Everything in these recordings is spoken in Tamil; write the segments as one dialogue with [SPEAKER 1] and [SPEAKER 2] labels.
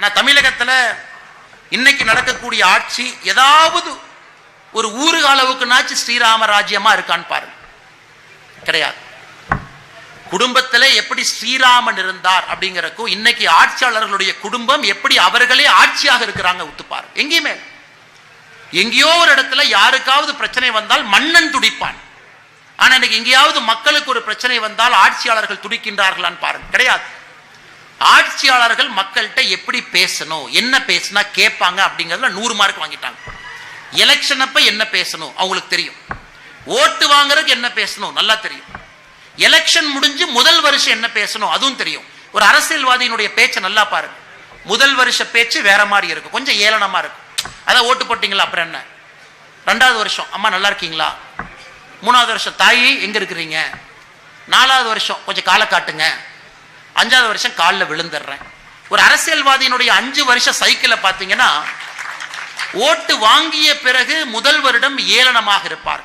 [SPEAKER 1] ஆனா தமிழகத்துல இன்னைக்கு நடக்கக்கூடிய ஆட்சி ஏதாவது ஒரு ஊரு அளவுக்குனாச்சு ஸ்ரீராம ராஜ்யமா இருக்கான்னு பாருங்க. கிடையாது. குடும்பத்துல எப்படி ஸ்ரீராமன் இருந்தார் அப்படிங்கறக்கும் இன்னைக்கு ஆட்சியாளர்களுடைய குடும்பம் எப்படி அவர்களே ஆட்சியாக இருக்கிறாங்க ஒத்துப்பாரு எங்கேயுமே எங்கேயோ ஒரு இடத்துல யாருக்காவது பிரச்சனை வந்தால் மன்னன் துடிப்பான். ஆனா இன்னைக்கு எங்கேயாவது மக்களுக்கு ஒரு பிரச்சனை வந்தால் ஆட்சியாளர்கள் துடிக்கின்றார்களான்னு பாருங்க. கிடையாது. ஆட்சியாளர்கள் மக்கள்கிட்ட எப்படி பேசணும் என்ன பேசினா கேட்பாங்க அப்படிங்கிறதுல நூறு மார்க் வாங்கிட்டாங்க. எலெக்ஷன் அப்ப என்ன பேசணும் அவங்களுக்கு தெரியும். ஓட்டு வாங்குறதுக்கு என்ன பேசணும் நல்லா தெரியும். எலெக்ஷன் முடிஞ்சு முதல் வருஷம் என்ன பேசணும் அதுவும் தெரியும். ஒரு அரசியல்வாதியினுடைய பேச்சை நல்லா பாருங்க. முதல் வருஷ பேச்சு வேற மாதிரி இருக்கும். கொஞ்சம் ஏளனமா இருக்கும். அதான் ஓட்டு போட்டீங்களா அப்புறம் என்ன? ரெண்டாவது வருஷம் அம்மா நல்லா இருக்கீங்களா? மூணாவது வருஷம் தாயி எங்க இருக்கிறீங்க? நாலாவது வருஷம் கொஞ்சம் காலை காட்டுங்க. அஞ்சாவது வருஷம் காலில் விழுந்துடுறேன். ஒரு அரசியல்வாதியினுடைய அஞ்சு வருஷம் சைக்கிளை பார்த்தீங்கன்னா ஓட்டு வாங்கிய பிறகு முதல் வருடம் ஏளனமாக இருப்பார்.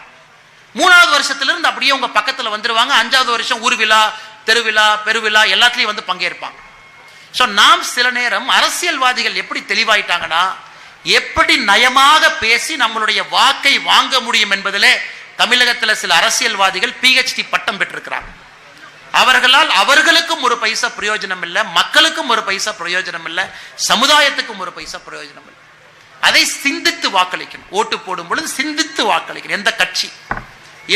[SPEAKER 1] மூணாவது வருஷத்திலிருந்து அப்படியே உங்க பக்கத்தில் வந்துருவாங்க. அஞ்சாவது வருஷம் ஊர் விழா தெருவிழா பெருவிழா எல்லாத்துலேயும் வந்து பங்கேற்பாங்க. ஸோ நாம் சில நேரம் அரசியல்வாதிகள் எப்படி தெளிவாயிட்டாங்கன்னா எப்படி நயமாக பேசி நம்மளுடைய வாக்கை வாங்க முடியும் என்பதிலே தமிழகத்தில் சில அரசியல்வாதிகள் பிஹெச்டி பட்டம் பெற்றிருக்கிறாங்க. அவர்களால் அவர்களுக்கும் ஒரு பைசா பிரயோஜனம் இல்லை மக்களுக்கும் ஒரு பைசா பிரயோஜனம் இல்லை சமுதாயத்துக்கும் ஒரு பைசா பிரயோஜனம் இல்லை அதை சிந்தித்து வாக்களிக்கணும். ஓட்டு போடும் பொழுது சிந்தித்து வாக்களிக்கணும். எந்த கட்சி?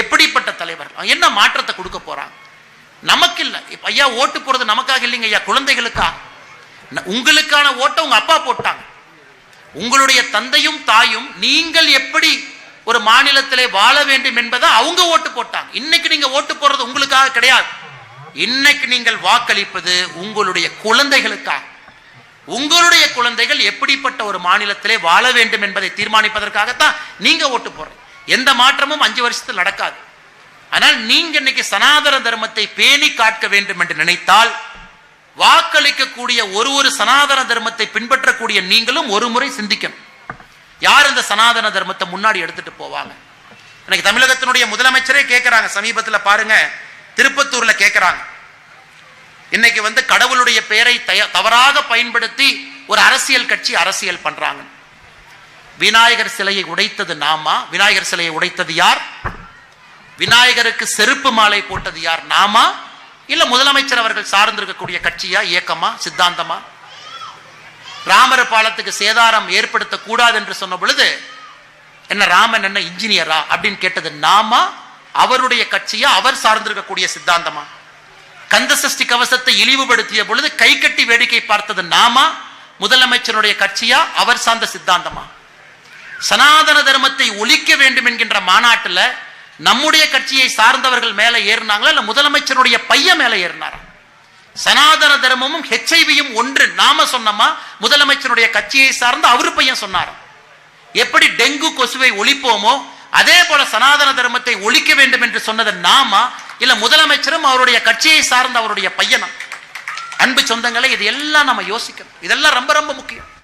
[SPEAKER 1] எப்படிப்பட்ட தலைவர் என்ன மாற்றத்தை கொடுக்க போறாங்க? நமக்கு இல்லை. ஐயா ஓட்டு போறது நமக்காக இல்லைங்க ஐயா குழந்தைகளுக்கா? உங்களுக்கான ஓட்டை உங்க அப்பா போட்டாங்க. உங்களுடைய தந்தையும் தாயும் நீங்கள் எப்படி ஒரு மாநிலத்திலே வாழ வேண்டும் என்பதை அவங்க ஓட்டு போட்டாங்க. இன்னைக்கு நீங்க ஓட்டு போடுறது உங்களுக்காக கிடையாது. இன்னைக்கு நீங்கள் வாக்களிப்பது உங்களுடைய குழந்தைகளுக்காக. உங்களுடைய குழந்தைகள் எப்படிப்பட்ட ஒரு மாநிலத்திலே வாழ வேண்டும் என்பதை தீர்மானிப்பதற்காகத்தான் நீங்க ஓட்டு போடுறீங்க. எந்த மாற்றமும் அஞ்சு வருஷத்தில் நடக்காது. ஆனால் நீங்க இன்னைக்கு சனாதன தர்மத்தை பேணி காக்க வேண்டும் என்று நினைத்தால் வாக்களிக்கக்கூடிய ஒரு ஒரு சனாதன தர்மத்தை பின்பற்றக்கூடிய நீங்களும் ஒரு முறை சிந்திக்கணும். யார் இந்த சனாதன தர்மத்தை முன்னாடி எடுத்துட்டு போவாங்க? இன்னைக்கு தமிழகத்தினுடைய முதலமைச்சரே கேட்கிறாங்க சமீபத்தில் பாருங்க திருப்பத்தூர்ல கேட்கிறாங்க இன்னைக்கு வந்து கடவுளுடைய பெயரை தய- தவறாக பயன்படுத்தி ஒரு அரசியல் கட்சி அரசியல் பண்றாங்க. விநாயகர் சிலையை உடைத்தது நாமா? விநாயகர் சிலையை உடைத்தது யார்? விநாயகருக்கு செருப்பு மாலை போட்டது யார்? நாமா? இல்ல முதலமைச்சர் அவர்கள் சார்ந்திருக்கக்கூடிய கட்சியா இயக்கமா சித்தாந்தமா? ராமர் பாலத்துக்கு சேதாரம் ஏற்படுத்தக்கூடாது என்று சொன்ன பொழுது என்ன ராமன் என்ன இன்ஜினியரா அப்படின்னு கேட்டது நாமா? அவருடைய கட்சியா அவர் சார்ந்திருக்கக்கூடிய சித்தாந்தமா? கந்த சஷ்டி கவசத்தை இழிவுபடுத்திய பொழுது கை கட்டி வேடிக்கை பார்த்தது நாமா? முதலமைச்சருடைய கட்சியா அவர் சார்ந்த சித்தாந்தமா? சனாதன தர்மத்தை ஒழிக்க வேண்டும் என்கின்ற மாநாட்டுல நம்முடைய கட்சியை சார்ந்தவர்கள் மேல ஏறினாங்களா இல்ல முதலமைச்சருடைய பையன் மேல ஏறினாரா? சனாதன தர்மமும் ஹெச்ஐவியும் ஒன்று. நாம சொன்னோமா? முதலமைச்சருடைய கட்சியை சார்ந்து அவர் பையன் சொன்னார்? எப்படி டெங்கு கொசுவை ஒழிப்போமோ அதே போல சனாதன தர்மத்தை ஒழிக்க வேண்டும் என்று சொன்னது நாமா இல்ல முதலமைச்சரும் அவருடைய கட்சியை சார்ந்த அவருடைய பையனா அன்பு சொந்தங்களை இது எல்லாம் நம்ம யோசிக்கணும். இதெல்லாம் ரொம்ப ரொம்ப முக்கியம்.